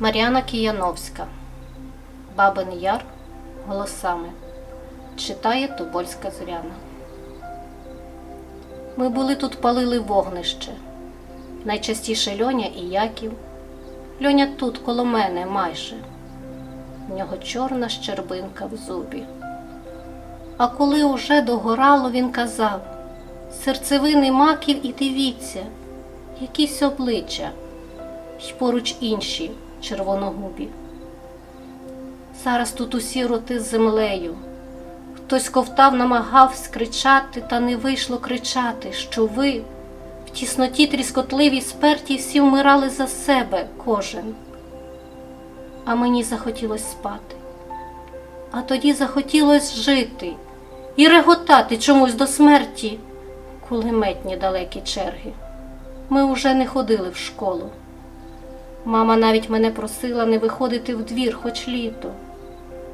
Мар'яна Кияновська. Бабин Яр голосами. Читає Тобольська Зоряна. Ми були тут палили вогнище. Найчастіше Льоня і Яків. Льоня тут коло мене майже. В нього чорна щербинка в зубі. А коли уже догорало, він казав серцевини маків і дивіться, якісь обличчя, й поруч інші червоногубі. Зараз тут усі роти з землею. Хтось ковтав, намагався кричати, та не вийшло кричати, що ви в тісноті тріскотливій сперті всі вмирали за себе кожен. А мені захотілось спати. А тоді захотілось жити і реготати чомусь до смерті, кулеметні далекі черги. Ми уже не ходили в школу. Мама навіть мене просила не виходити в двір, хоч літо.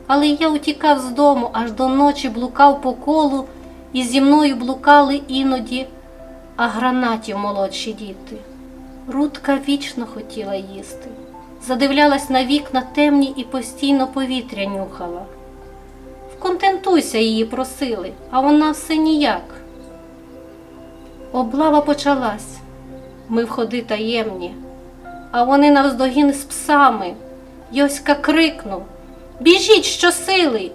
Але я утікав з дому, аж до ночі блукав по колу, і зі мною блукали іноді, а гранатів молодші діти. Рудка вічно хотіла їсти, задивлялась на вікна темні і постійно повітря нюхала. Вконтентуйся її просили, а вона все ніяк. Облава почалась. Ми входи таємні, а вони навздогін з псами. Йоська крикнув Біжіть щосили!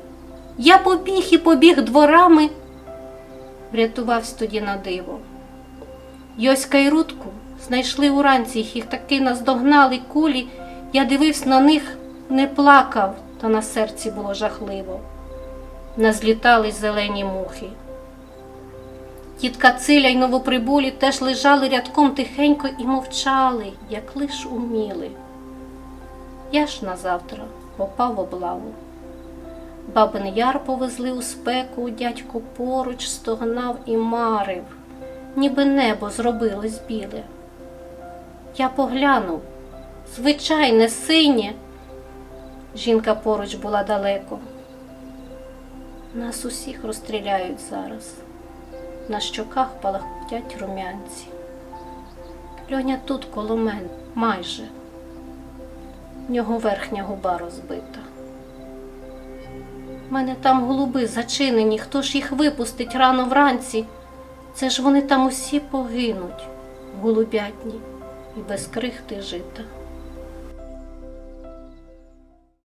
Я побіг і побіг дворами. Врятувався тоді на диво. Йоська і Рудку знайшли уранці, їх таки наздогнали кулі. Я дивився на них, не плакав, та на серці було жахливо. Назлітались зелені мухи. Тітка Циля й новоприбулі теж лежали рядком тихенько і мовчали, як лиш уміли. Я ж назавтра попав в облаву. Бабин яр повезли у спеку, дядько поруч стогнав і марив, ніби небо зробилось біле. Я поглянув, звичайне, синє. Жінка поруч була далеко. Нас усіх розстріляють зараз. На щоках палахтять румянці. Льоня тут коло мене, майже. В нього верхня губа розбита. У мене там голуби зачинені, хто ж їх випустить рано вранці? Це ж вони там усі погинуть, голубятні і без крихти жита.